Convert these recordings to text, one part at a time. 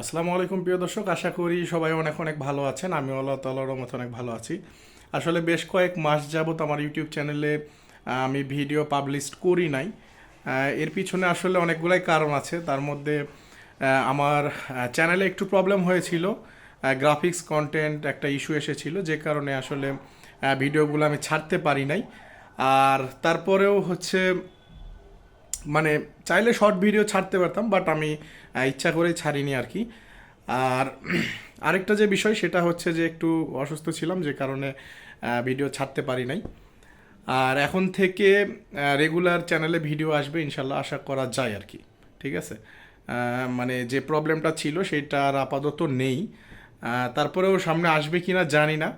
আসসালামু আলাইকুম, প্রিয় দর্শক। আশা করি সবাই অনেক অনেক ভালো আছেন। আমি আল্লাহ তাল্লাহর মতো অনেক ভালো আছি। আসলে বেশ কয়েক মাস যাবত আমার ইউটিউব চ্যানেলে আমি ভিডিও পাবলিশ করি নাই। এর পিছনে আসলে অনেকগুলাই কারণ আছে। তার মধ্যে আমার চ্যানেলে একটু প্রবলেম হয়েছিল। গ্রাফিক্স কন্টেন্ট একটা ইস্যু এসেছিল, যে কারণে আসলে ভিডিওগুলো আমি ছাড়তে পারি নাই। আর তারপরেও হচ্ছে মানে চাইলে শর্ট ভিডিও ছাড়তে পারতাম বাট আমি ইচ্ছা করেই ছাড়িনি আর কি আর আরেকটা যে বিষয়, সেটা হচ্ছে যে একটু অসুস্থ ছিলাম, যে কারণে ভিডিও ছাড়তে পারি নাই। আর এখন থেকে রেগুলার চ্যানেলে ভিডিও আসবে ইনশাল্লাহ আশা করা যায় আর কি ঠিক আছে? মানে যে প্রবলেমটা ছিল, সেটা আর আপাতত নেই। তারপরেও সামনে আসবে কি না জানি না।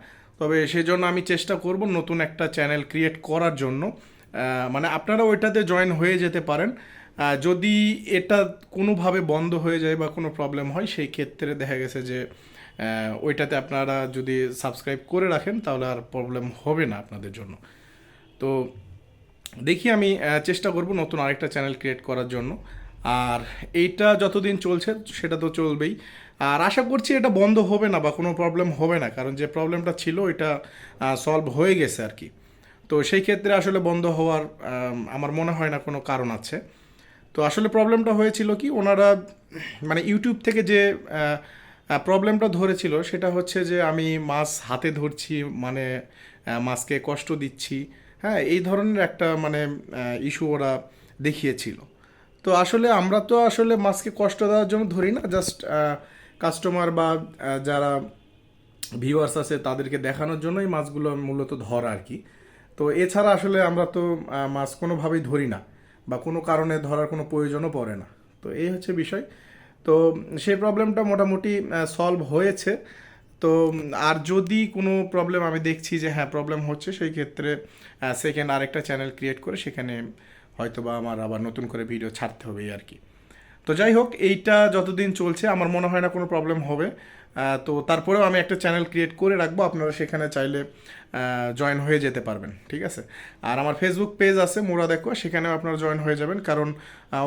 তবে সেজন্য আমি চেষ্টা করব নতুন একটা চ্যানেল ক্রিয়েট করার জন্য। মানে আপনারা ওইটাতে জয়েন হয়ে যেতে পারেন। যদি এটা কোনোভাবে বন্ধ হয়ে যায় বা কোনো প্রবলেম হয়, সেই ক্ষেত্রে দেখা গেছে যে ওইটাতে আপনারা যদি সাবস্ক্রাইব করে রাখেন, তাহলে আর প্রবলেম হবে না আপনাদের জন্য। তো দেখি আমি চেষ্টা করব নতুন আরেকটা চ্যানেল ক্রিয়েট করার জন্য। আর এইটা যতদিন চলছে, সেটা তো চলবেই। আর আশা করছি এটা বন্ধ হবে না বা কোনো প্রবলেম হবে না, কারণ যে প্রবলেমটা ছিল এটা সলভ হয়ে গেছে আর কি। তো সেই ক্ষেত্রে আসলে বন্ধ হওয়ার আমার মনে হয় না কোনো কারণ আছে। তো আসলে প্রবলেমটা হয়েছিল কি, ওনারা মানে ইউটিউব থেকে যে প্রবলেমটা ধরেছিল সেটা হচ্ছে যে আমি মাছ হাতে ধরছি মানে মাছকে কষ্ট দিচ্ছি হ্যাঁ এই ধরনের একটা মানে ইস্যু ওরা দেখিয়েছিল। তো আসলে আমরা তো আসলে মাছকে কষ্ট দেওয়ার জন্য ধরি না, জাস্ট কাস্টমার বা যারা ভিউয়ার্স আছে তাদেরকে দেখানোর জন্যই মাছগুলো মূলত ধরা আর কি। তো এছাড়া আসলে আমরা তো মাছ কোনোভাবেই ধরি না বা কোনো কারণে ধরার কোনো প্রয়োজনও পড়ে না। তো এই হচ্ছে বিষয়। তো সেই প্রবলেমটা মোটামুটি সলভ হয়েছে। তো, আর যদি কোনো প্রবলেম আমি দেখছি যে হ্যাঁ প্রবলেম হচ্ছে, সেই ক্ষেত্রে সেকেন্ড আরেকটা চ্যানেল ক্রিয়েট করে সেখানে হয়তোবা আমার আবার নতুন করে ভিডিও ছাড়তে হবে আর কি। তো যাই হোক, এইটা যতদিন চলছে, আমার মনে হয় না কোনো প্রবলেম হবে। তো তারপরেও আমি একটা চ্যানেল ক্রিয়েট করে রাখব, আপনারা সেখানে চাইলে জয়েন হয়ে যেতে পারবেন, ঠিক আছে? আর আমার ফেসবুক পেজ আছে মোরা দেখো সেখানেও আপনারা জয়েন হয়ে যাবেন, কারণ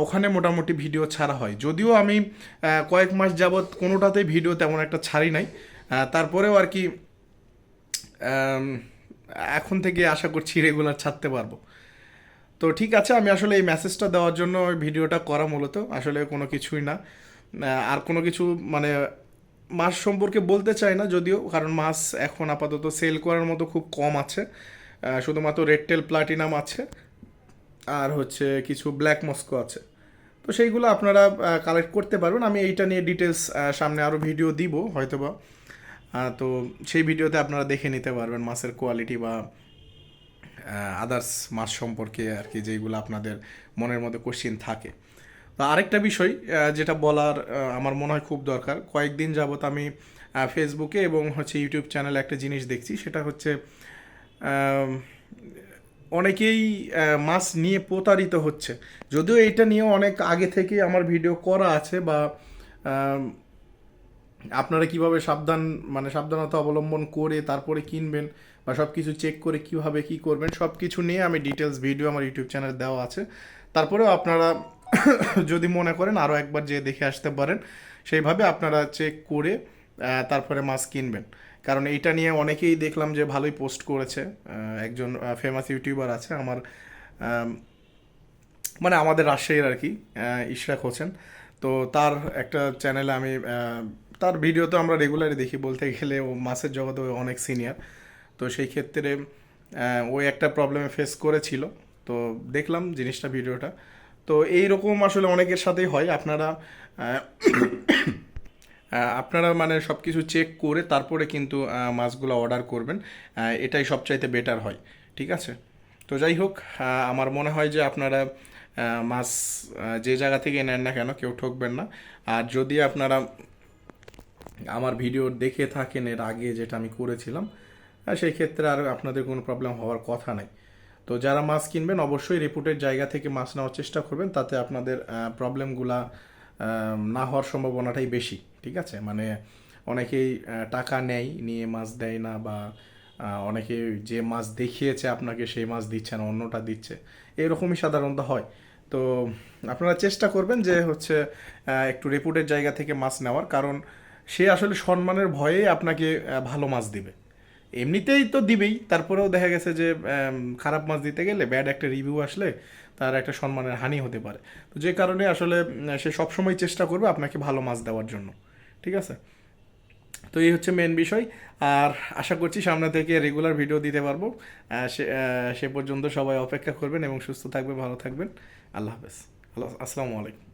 ওখানে মোটামুটি ভিডিও ছাড়া হয়। যদিও আমি কয়েক মাস যাবৎ কোনোটাতেই ভিডিও তেমন একটা ছাড়ি নাই। তারপরেও আর কি এখন থেকে আশা করছি রেগুলার ছাড়তে পারব। তো ঠিক আছে, আমি আসলে এই মেসেজটা দেওয়ার জন্য ভিডিওটা করা মূলত। আসলে কোনো কিছুই না। আর কোনো কিছু মানে মাছ সম্পর্কে বলতে চাই না যদিও, কারণ মাছ এখন আপাতত সেল করার মতো খুব কম আছে। শুধুমাত্র রেড টেল প্লাটিনাম আছে, আর হচ্ছে কিছু ব্ল্যাক মস্কো আছে। তো সেইগুলো আপনারা কালেক্ট করতে পারবেন। আমি এইটা নিয়ে ডিটেলস সামনে আরও ভিডিও দিব হয়তোবা। তো সেই ভিডিওতে আপনারা দেখে নিতে পারবেন মাছের কোয়ালিটি বা আদার্স মাছ সম্পর্কে আর কি যেগুলো আপনাদের মনের মধ্যে কোশ্চিন থাকে। তো আরেকটা বিষয় যেটা বলার আমার মনে হয় খুব দরকার। কয়েকদিন যাবত আমি ফেসবুকে এবং হচ্ছে ইউটিউব চ্যানেলে একটা জিনিস দেখছি, সেটা হচ্ছে অনেকেই মাছ নিয়ে প্রতারিত হচ্ছে। যদিও এটা নিয়ে অনেক আগে থেকেই আমার ভিডিও করা আছে বা আপনারা কীভাবে সাবধান মানে সাবধানতা অবলম্বন করে তারপরে কিনবেন বা সব কিছু চেক করে কীভাবে কি করবেন সব কিছু নিয়ে আমি ডিটেলস ভিডিও আমার ইউটিউব চ্যানেলে দেওয়া আছে। তারপরেও আপনারা যদি মনে করেন আরও একবার যে দেখে আসতে পারেন, সেইভাবে আপনারা চেক করে তারপরে মাছ কিনবেন। কারণ এইটা নিয়ে অনেকেই দেখলাম যে ভালোই পোস্ট করেছে। একজন ফেমাস ইউটিউবার আছে আমার মানে আমাদের রাজশাহীর আর কি ইশরাক হোসেন। তো তার একটা চ্যানেলে আমি তার ভিডিও তো আমরা রেগুলারই দেখি বলতে গেলে ও মাছের জগতে অনেক সিনিয়র তো সেই ক্ষেত্রে আহ, ও একটা প্রবলেমে ফেস করেছিল। তো দেখলাম জিনিসটা ভিডিওটা। তো এই রকম আসলে অনেকের সাথেই হয়। আপনারা আপনারা মানে সব কিছু চেক করে তারপরে কিন্তু মাছগুলো অর্ডার করবেন। এটাই সবচাইতে বেটার হয়। ঠিক আছে? তো যাই হোক আমার মনে হয় যে আপনারা মাছ যে জায়গা থেকে নেন না কেন কেউ ঠকবেন না। আর যদি আপনারা আমার ভিডিও দেখে থাকেন এর আগে যেটা আমি করেছিলাম সেই ক্ষেত্রে আর আপনাদের কোনো প্রবলেম হওয়ার কথা নাই। তো যারা মাছ কিনবেন, অবশ্যই রিপোর্টের জায়গা থেকে মাছ নেওয়ার চেষ্টা করবেন, তাতে আপনাদের প্রবলেমগুলা না হওয়ার সম্ভাবনাটাই বেশি, ঠিক আছে? মানে অনেকেই টাকা নেয়, নিয়ে মাছ দেয় না বা অনেকে যে মাছ দেখিয়েছে আপনাকে, সেই মাছ দিচ্ছে না, অন্যটা দিচ্ছে। এরকমই সাধারণত হয়। তো আপনারা চেষ্টা করবেন যে হচ্ছে একটু রেপুটের জায়গা থেকে মাছ নেওয়ার, কারণ সে আসলে সম্মানের ভয়েই আপনাকে ভালো মাছ দিবে। এমনিতেই তো দিবেই। তারপরেও দেখা গেছে যে খারাপ মাছ দিতে গেলে ব্যাড একটা রিভিউ আসলে তার একটা সম্মানের হানি হতে পারে। তো যে কারণে আসলে সে সবসময় চেষ্টা করবে আপনাকে ভালো মাছ দেওয়ার জন্য। ঠিক আছে? তো এই হচ্ছে মেন বিষয়। আর আশা করছি সামনে থেকে রেগুলার ভিডিও দিতে পারব। সে পর্যন্ত সবাই অপেক্ষা করবেন এবং সুস্থ থাকবেন, ভালো থাকবেন। আল্লাহ হাফেজ। আসসালামু আলাইকুম।